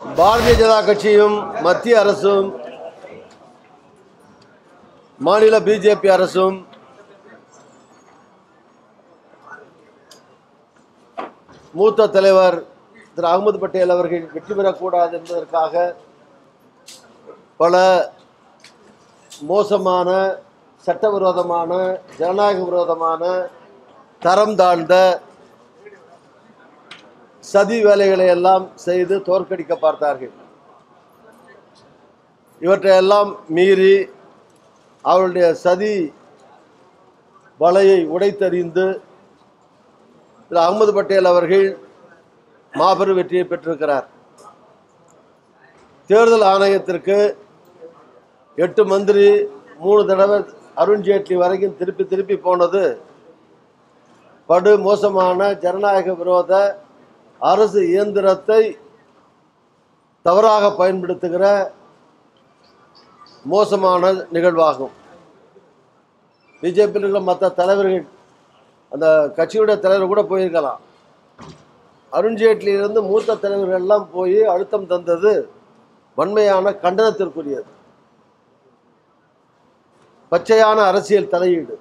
பாரதிய ஜனதா கட்சியும் மத்திய அரசும் மாநில பிஜேபி அரசும் மூத்த தலைவர் திரு அகமது பட்டேல் அவர்கள் வெற்றி பெறக்கூடாது என்பதற்காக பல மோசமான சட்டவிரோதமான ஜனநாயக விரோதமான தரம் தாழ்ந்த சதி வேலைகளை எல்லாம் செய்து தோற்கடிக்க பார்த்தார்கள். இவற்றையெல்லாம் மீறி அவருடைய சதி வலையை உடைத்தறிந்து திரு அகமது பட்டேல் அவர்கள் மாபெரும் வெற்றியை பெற்றிருக்கிறார். தேர்தல் ஆணையத்திற்கு எட்டு மந்திரி மூணு தடவை அருண்ஜேட்லி வரைக்கும் திருப்பி திருப்பி போனது படு மோசமான ஜனநாயக விரோத அரசு இயந்திரத்தை தவறாக பயன்படுத்துகிற மோசமான நிகழ்வாகும். பிஜேபியில் இருக்கிற மற்ற தலைவர்கள் அந்த கட்சியுடைய தலைவர் கூட போயிருக்கலாம். அருண்ஜேட்லியிலிருந்து மூத்த தலைவர்கள் எல்லாம் போய் அழுத்தம் தந்தது வன்மையான கண்டனத்திற்குரியது. பச்சையான அரசியல் தலையீடு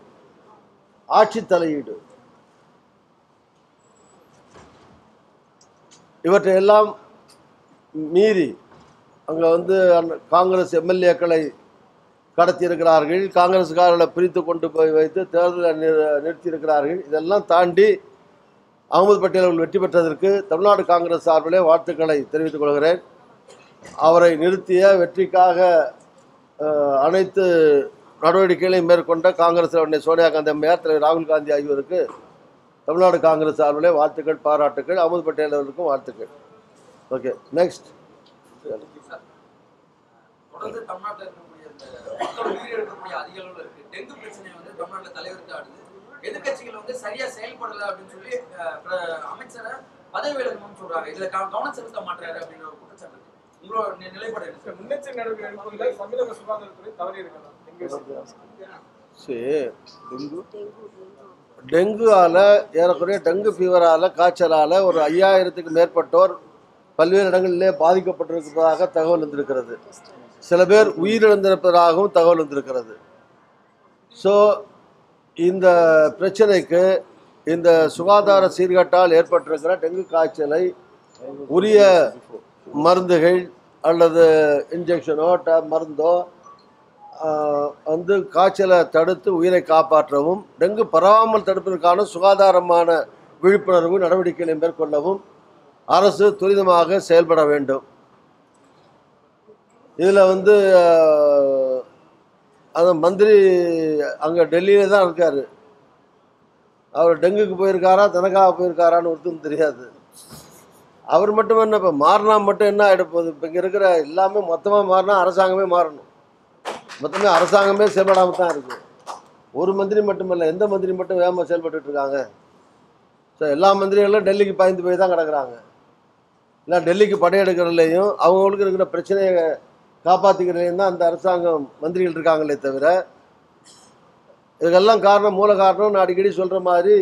ஆட்சி தலையீடு. இவற்றையெல்லாம் மீறி அங்கே வந்து காங்கிரஸ் எம்எல்ஏக்களை கடத்தியிருக்கிறார்கள். காங்கிரஸ்காரர்களை பிரித்து கொண்டு போய் வைத்து தேர்தலை நிறு- நிறுத்தியிருக்கிறார்கள். இதெல்லாம் தாண்டி அகமது பட்டேல் அவர்கள் வெற்றி பெற்றதற்கு தமிழ்நாடு காங்கிரஸ் சார்பிலே வாழ்த்துக்களை தெரிவித்துக் கொள்கிறேன். அவரை நிறுத்திய வெற்றிக்காக அனைத்து நடவடிக்கைகளையும் மேற்கொண்ட காங்கிரஸ் சோனியா காந்தி அம்மையார் தலைவர் ராகுல் காந்தி ஆகியோருக்கு தமிழ்நாடு காங்கிரஸ் சார்பிலே வாழ்த்துக்கள் பாராட்டுக்கள் அகமது பட்டேல் அவர்களுக்கும் வாழ்த்துக்கள். ஓகே நெக்ஸ்ட் தொடர்ந்து தமிழ்நாட்டில் இருக்கக்கூடிய மக்கள் உயிரிழக்கக்கூடிய அதிக அளவில் இருக்கு. டெங்கு பிரச்சனை வந்து தமிழ்நாட்டில் தலைவருக்கு ஆடுது. எதிர்க்கட்சிகள் வந்து சரியா செயல்படல அப்படின்னு சொல்லி அமைச்சரை பதவி விலகணும்னு சொல்றாங்க. இதுல கவ- கவனம் செலுத்த மாட்டாரு அப்படின்ற ஒரு குற்றச்சாட்டு உங்களோட நிலைப்பாடு என்ன? சார்? முன்னெச்சரிக்கை நடவடிக்கை எடுப்பதில் தமிழக சுகாதாரத்துறை தவறி இருக்கலாம் சரி. டெங்கு. டெங்குவால் ஏறக்குறைய டெங்கு ஃபீவரால் காய்ச்சலால் ஒரு ஐயாயிரத்துக்கு மேற்பட்டோர் பல்வேறு இடங்களிலே பாதிக்கப்பட்டிருப்பதாக தகவல் வந்திருக்கிறது. சில பேர் உயிரிழந்திருப்பதாகவும் தகவல் வந்திருக்கிறது. ஸோ இந்த பிரச்சனைக்கு இந்த சுகாதார சீர்கேட்டால் ஏற்பட்டிருக்கிற டெங்கு காய்ச்சலை உரிய மருந்துகள் அல்லது இன்ஜெக்ஷனோ ட மருந்தோ வந்து காய்ச்சலை தடுத்து உயிரை காப்பாற்றவும் டெங்கு பரவாமல் தடுப்பதற்கான சுகாதாரமான விழிப்புணர்வு நடவடிக்கைகளை மேற்கொள்ளவும் அரசு துரிதமாக செயல்பட வேண்டும். இதில் வந்து அந்த மந்திரி அங்கே டெல்லியில தான் இருக்கார். அவர் டெங்குக்கு போயிருக்காரா தனக்காக போயிருக்காரான்னு ஒருத்தரும் தெரியாது. அவர் மட்டும் என்ன இப்போ மாறினா மட்டும் என்ன ஆகிட போகுது? இப்போ இங்கே இருக்கிற எல்லாமே மொத்தமாக மாறினா அரசாங்கமே மாறணும். மொத்தமே அரசாங்கமே செயல்படாமல் தான் இருக்குது ஒரு மந்திரி மட்டுமல்ல எந்த மந்திரி மட்டும் வேகமாக செயல்பட்டுட்டு இருக்காங்க? ஸோ எல்லா மந்திரிகளும் டெல்லிக்கு பாய்ந்து போய் தான் கிடக்குறாங்க. இல்லை டெல்லிக்கு படையெடுக்கிறதுலையும் அவங்களுக்கு இருக்கிற பிரச்சனையை காப்பாற்றிக்கிறதுலையும் தான் அந்த அரசாங்கம் மந்திரிகள் இருக்காங்களே தவிர இதுக்கெல்லாம் காரணம் மூல காரணம் நான் அடிக்கடி சொல்கிற மாதிரி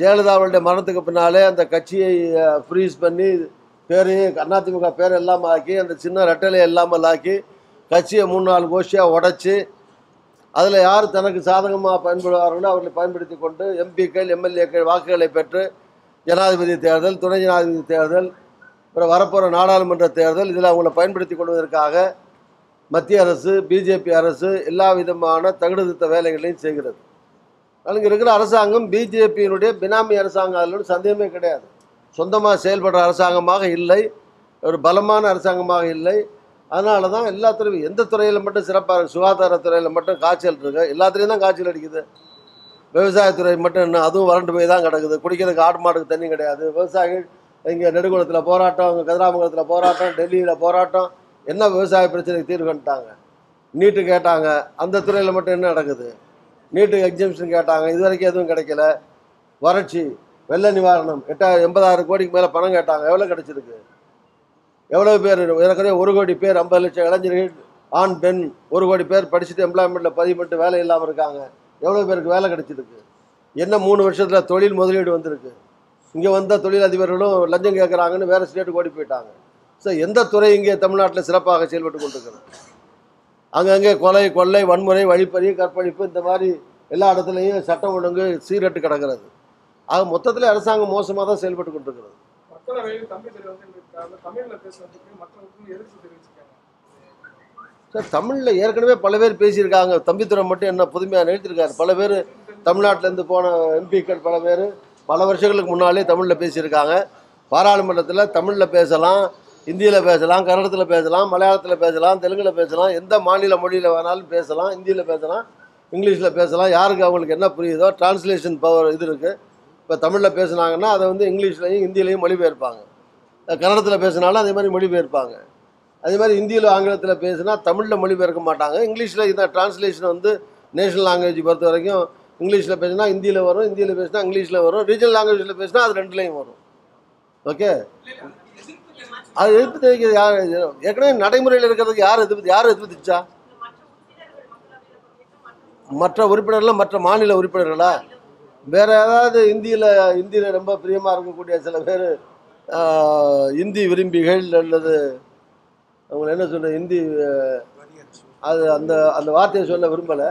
ஜெயலலிதாவுடைய மரணத்துக்கு பின்னாலே அந்த கட்சியை ஃப்ரீஸ் பண்ணி பேரையும் அதிமுக பேர் எல்லாம் ஆக்கி அந்த சின்ன ரெட்டலை இல்லாமல் ஆக்கி கட்சியை மூணு நாலு கோஷியாக உடைச்சி அதில் யார் தனக்கு சாதகமாக பயன்படுவார்களோ அவர்களை பயன்படுத்தி கொண்டு எம்பிக்கள் எம்எல்ஏக்கள் வாக்குகளை பெற்று ஜனாதிபதி தேர்தல் துணை ஜனாதிபதி தேர்தல் அப்புறம் வரப்போகிற நாடாளுமன்ற தேர்தல் இதில் அவங்கள பயன்படுத்தி கொள்வதற்காக மத்திய அரசு பிஜேபி அரசு எல்லா விதமான தகுதித்த வேலைகளையும் செய்கிறது. அங்கே இருக்கிற அரசாங்கம் பிஜேபியினுடைய பினாமி அரசாங்கம் அதில் சந்தேகமே கிடையாது. சொந்தமாக செயல்படுற அரசாங்கமாக இல்லை ஒரு பலமான அரசாங்கமாக இல்லை. அதனால தான் எல்லா துறையும் எந்த துறையில் மட்டும் சிறப்பாக இருக்குது சுகாதாரத்துறையில் மட்டும் காய்ச்சல் இருக்கு. எல்லாத்துலேயும் தான் காய்ச்சல் அடிக்குது. விவசாயத்துறை மட்டும் என்ன அதுவும் வறண்டு போய் தான் கிடக்குது. குடிக்கிறதுக்கு ஆடு மாடுக்கு தண்ணி கிடையாது. விவசாயிகள் இங்கே நெடுங்குளத்தில் போராட்டம் இங்கே கதிராமங்கலத்தில் போராட்டம் டெல்லியில் போராட்டம். என்ன விவசாய பிரச்சனைக்கு தீர்வு நீட்டு கேட்டாங்க. அந்த துறையில் மட்டும் என்ன நடக்குது? நீட்டுக்கு எக்ஸிபிஷன் கேட்டாங்க. இது வரைக்கும் எதுவும் கிடைக்கல. வறட்சி வெள்ள நிவாரணம் எட்டாயிரம் எண்பதாயிரம் கோடிக்கு மேலே பணம் கேட்டாங்க. எவ்வளோ கிடச்சிருக்கு? எவ்வளோ பேர் ஏற்கனவே ஒரு கோடி பேர் ஐம்பது லட்சம் இளைஞர்கள் ஆண் பெண் ஒரு கோடி பேர் படிச்சுட்டு எம்ப்ளாய்மெண்ட்டில் பதிவு பண்ணிட்டு வேலை இல்லாமல் இருக்காங்க. எவ்வளோ பேருக்கு வேலை கிடைச்சிருக்கு? என்ன மூணு வருஷத்தில் தொழில் முதலீடு வந்திருக்கு? இங்கே வந்த தொழில் அதிபர்களும் லஞ்சம் கேட்குறாங்கன்னு வேறு ஸ்டேட்டுக்கு ஓடி போயிட்டாங்க. ஸோ எந்த துறை இங்கே தமிழ்நாட்டில் சிறப்பாக செயல்பட்டு கொண்டிருக்கிறது? அங்கங்கே கொலை கொள்ளை வன்முறை வழிப்பறி கற்பழிப்பு இந்த மாதிரி எல்லா இடத்துலையும் சட்டம் ஒழுங்கு சீரட்டு கிடக்கிறது. ஆக மொத்தத்தில் அரசாங்கம் மோசமாக தான் செயல்பட்டு கொண்டிருக்கிறது. மக்களவையில் தம்பி பேசுறதுக்கு எதிர்ப்பு தெரிவிச்சிருக்காங்க. சார் தமிழில் ஏற்கனவே பல பேர் பேசியிருக்காங்க. தம்பித்துறை மட்டும் என்ன புதுமையாக நினைத்திருக்காரு. பல பேர் தமிழ்நாட்டிலேருந்து போன எம்பிக்கள் பல பேர் பல வருஷங்களுக்கு முன்னாலே தமிழில் பேசியிருக்காங்க. பாராளுமன்றத்தில் தமிழில் பேசலாம் இந்தியில் பேசலாம் கன்னடத்தில் பேசலாம் மலையாளத்தில் பேசலாம் தெலுங்கில் பேசலாம் எந்த மாநில மொழியில் வேணாலும் பேசலாம் இந்தியில் பேசலாம் இங்கிலீஷில் பேசலாம். யாருக்கு அவங்களுக்கு என்ன புரியுதோ டிரான்ஸ்லேஷன் பவர் இது இருக்குது இப்போ தமிழில் பேசுனாங்கன்னா அதை வந்து இங்கிலீஷ்லையும் ஹிந்திலையும் மொழிபெயர்ப்பாங்க. கன்னடத்தில் பேசினாலும் அதே மாதிரி மொழிபெயர்ப்பாங்க. அதே மாதிரி ஹிந்தியில் ஆங்கிலத்தில் பேசினா தமிழில் மொழிபெயர்க்க மாட்டாங்க. இங்கிலீஷில் இந்த டிரான்ஸ்லேஷன் வந்து நேஷனல் லாங்குவேஜ் பொறுத்த வரைக்கும் இங்கிலீஷில் பேசினா ஹிந்தியில் வரும் ஹிந்தியில் பேசினா இங்கிலீஷில் வரும் ரீஜனல் லாங்குவேஜில் பேசினா அது ரெண்டுலேயும் வரும். ஓகே? அது எதிர்ப்பு தெரிவிக்கிறது யார்? ஏற்கனவே நடைமுறையில் இருக்கிறதுக்கு யார் எதிர்ப்பு யார் எதிர்ப்பு மற்ற உறுப்பினர்கள் மற்ற மாநில உறுப்பினர்களா? வேற ஏதாவது இந்தியில் இந்தியில் ரொம்ப பிரியமாக இருக்கக்கூடிய சில பேர் இந்தி விரும்பிகள் அல்லது அவங்க என்ன சொல்ற இந்தி அது அந்த அந்த வார்த்தையை சொல்ல விரும்பலை.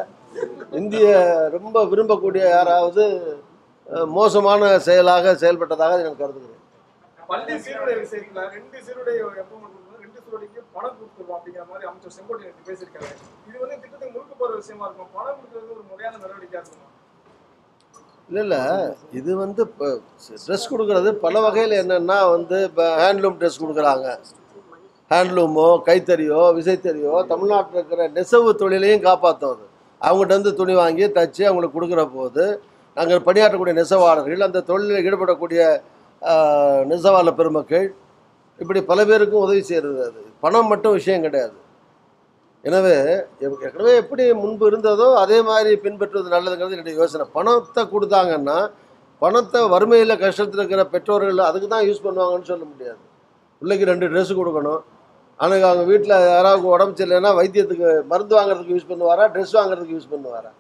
இந்திய ரொம்ப விரும்பக்கூடிய யாராவது மோசமான செயலாக செயல்பட்டதாக நான் கருதுகிறேன். இது வந்து முழுக்க போற விஷயமா இருக்கும். பணம் கொடுக்கறது ஒரு முறையான நடவடிக்கையா இல்லை இல்லை. இது வந்து இப்போ ட்ரெஸ் கொடுக்குறது பல வகையில் என்னென்னா வந்து இப்போ ஹேண்ட்லூம் ட்ரெஸ் கொடுக்குறாங்க. ஹேண்ட்லூமோ கைத்தறியோ விசைத்தறியோ தமிழ்நாட்டில் இருக்கிற நெசவு தொழிலையும் காப்பாற்றுவது அவங்ககிட்ட இருந்து துணி வாங்கி தச்சு அவங்களுக்கு கொடுக்குற போது நாங்கள் பணியாற்றக்கூடிய நெசவாளர்கள் அந்த தொழிலில் ஈடுபடக்கூடிய நெசவாளர் பெருமக்கள் இப்படி பல பேருக்கும் உதவி செய்கிறது அது. பணம் மட்டும் விஷயம் கிடையாது. எனவே ஏற்கனவே எப்படி முன்பு இருந்ததோ அதே மாதிரி பின்பற்றுவது நல்லதுங்கிறது என்னுடைய யோசனை. பணத்தை கொடுத்தாங்கன்னா பணத்தை வறுமையில் கஷ்டத்தில் இருக்கிற பெற்றோர்கள் அதுக்கு தான் யூஸ் பண்ணுவாங்கன்னு சொல்ல முடியாது. பிள்ளைக்கு ரெண்டு ட்ரெஸ் கொடுக்கணும். ஆனால் அவங்க வீட்டில் யாராவது உடம்பு சரியில்லைன்னா வைத்தியத்துக்கு மருந்து வாங்குறதுக்கு யூஸ் பண்ணுவாரா ட்ரெஸ் வாங்குறதுக்கு யூஸ் பண்ணுவாரா?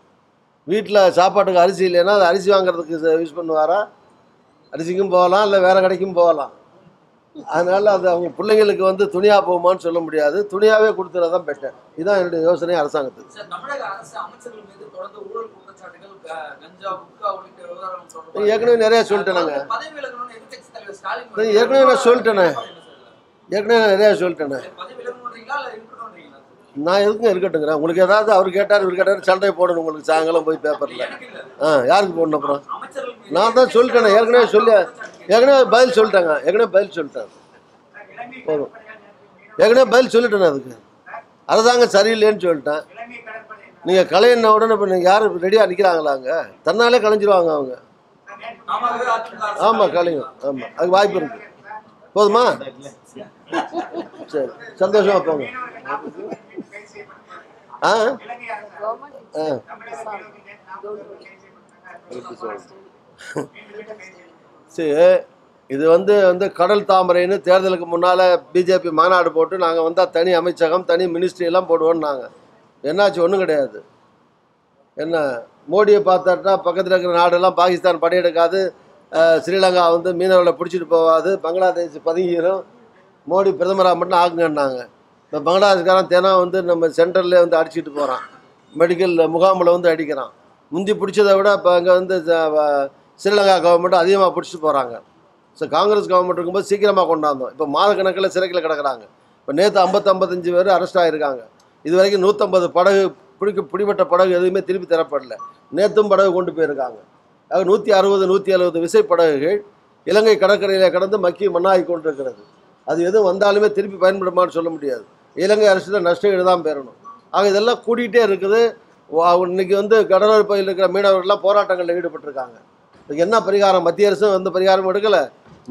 வீட்டில் சாப்பாட்டுக்கு அரிசி இல்லைன்னா அது அரிசி வாங்குறதுக்கு யூஸ் பண்ணுவாரா? அரிசிக்கும் போகலாம் இல்லை வேறு கடைக்கும் போகலாம். அதனால அது அவங்க பிள்ளைங்களுக்கு வந்து துணியாக போகுமான்னு சொல்ல முடியாது. துணியாகவே கொடுத்துறது தான் பெட்டர் இதுதான் என்னுடைய யோசனை அரசாங்கத்துக்கு. ஏற்கனவே நிறைய சொல்லிட்டேனாங்க. ஏற்கனவே நான் சொல்லிட்டேனே. ஏற்கனவே நான் நிறையா சொல்லிட்டேனே. நான் எதுக்கும் இருக்கட்டுங்கிறேன் உங்களுக்கு ஏதாவது அவர் கேட்டார் இவர் கேட்டார் சண்டை போடணும் உங்களுக்கு சாயங்காலம் போய் பேப்பரில் ஆ யாருக்கு போடணும் அப்புறம்? நான் தான் சொல்லிட்டேனே ஏற்கனவே சொல்லி ஏற்கனவே பதில் சொல்லிட்டேங்க. ஏற்கனவே பதில் சொல்லிட்டேன் போதும். ஏற்கனவே பதில் சொல்லிட்டேன் அதுக்கு. அரசாங்கம் சரியில்லைன்னு சொல்லிட்டேன். நீங்கள் கலையின உடனே இப்போ நீங்கள் யாரும் ரெடியாக நிற்கிறாங்களா அங்கே? தன்னாலே கலைஞ்சிருவாங்க அவங்க. ஆமாம் கலைங்க. ஆமாம் அதுக்கு வாய்ப்பு இருக்கு. போதுமா? சரி. சந்தோஷமா போங்க. ஆ? ஆ. சரி இது வந்து வந்து கடல் தாமரைன்னு தேர்தலுக்கு முன்னால் பிஜேபி மாநாடு போட்டு நாங்கள் வந்தால் தனி அமைச்சகம் தனி மினிஸ்ட்ரி எல்லாம் போடுவோம்னாங்க என்னாச்சு? ஒன்றும் கிடையாது. என்ன மோடியை பார்த்தாட்டா பக்கத்தில் இருக்கிற நாடெல்லாம் பாகிஸ்தான் படையெடுக்காது. ஸ்ரீலங்கா வந்து மீனவர்களை பிடிச்சிட்டு போகாது. பங்களாதேஷ் பதுங்கிடும் மோடி பிரதமராக மட்டும் ஆகுங்கன்னாங்க. இப்போ பங்களாதேஷ்காரன் தேனா வந்து நம்ம சென்டர்லேயே வந்து அடிச்சிட்டு போகிறான் மெடிக்கல் முகாமில் வந்து அடிக்கிறான். முந்தி பிடிச்சதை விட இப்போ அங்கே வந்து ஸ்ரீலங்கா கவர்மெண்ட் அதிகமாக பிடிச்சிட்டு போகிறாங்க ஸோ காங்கிரஸ் கவர்மெண்ட் இருக்கும்போது சீக்கிரமாக கொண்டாந்தோம். இப்போ மாதக்கணக்கில் சிறைக்கில் கிடக்கிறாங்க. இப்போ நேற்று ஐம்பத்து ஐம்பத்தஞ்சு பேர் அரெஸ்ட் ஆகிருக்காங்க இது வரைக்கும் நூற்றம்பது படகு பிடிக்க பிடிபட்ட படகு எதுவுமே திருப்பி தரப்படல. நேற்றும் படகு கொண்டு போயிருக்காங்க. ஆக நூற்றி அறுபது நூற்றி எழுபது விசைப்படகுகள் இலங்கை கடற்கரையில் கடந்து மக்கி மண்ணாகி கொண்டிருக்கிறது. அது எதுவும் வந்தாலுமே திருப்பி பயன்படுமான்னு சொல்ல முடியாது. இலங்கை அரசில் நஷ்டம் தான் பெறணும். ஆக இதெல்லாம் கூட்டிகிட்டே இருக்குது. இன்னைக்கு வந்து கடலோர பகுதியில் இருக்கிற மீனவர்கள்லாம் போராட்டங்களில் ஈடுபட்டிருக்காங்க. என்ன பரிகாரம்? மத்திய அரசும் எந்த பரிகாரமும் எடுக்கலை.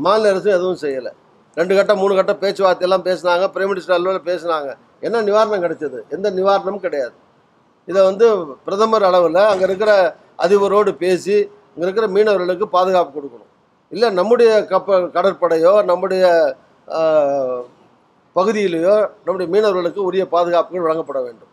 மாநில அரசும் எதுவும் செய்யலை. ரெண்டு கட்டம் மூணு கட்டம் பேச்சுவார்த்தை எல்லாம் பேசினாங்க. பிரைம் மினிஸ்டர் அலுவலில் பேசினாங்க. என்ன நிவாரணம் கிடைச்சது? எந்த நிவாரணமும் கிடையாது. இதை வந்து பிரதமர் அளவில் அங்கே இருக்கிற அதிபரோடு பேசி இங்கே இருக்கிற மீனவர்களுக்கு பாதுகாப்பு கொடுக்கணும். இல்லை நம்முடைய கப்பல் கடற்படையோ நம்முடைய பகுதியிலேயோ நம்முடைய மீனவர்களுக்கு உரிய பாதுகாப்புகள் வழங்கப்பட வேண்டும்.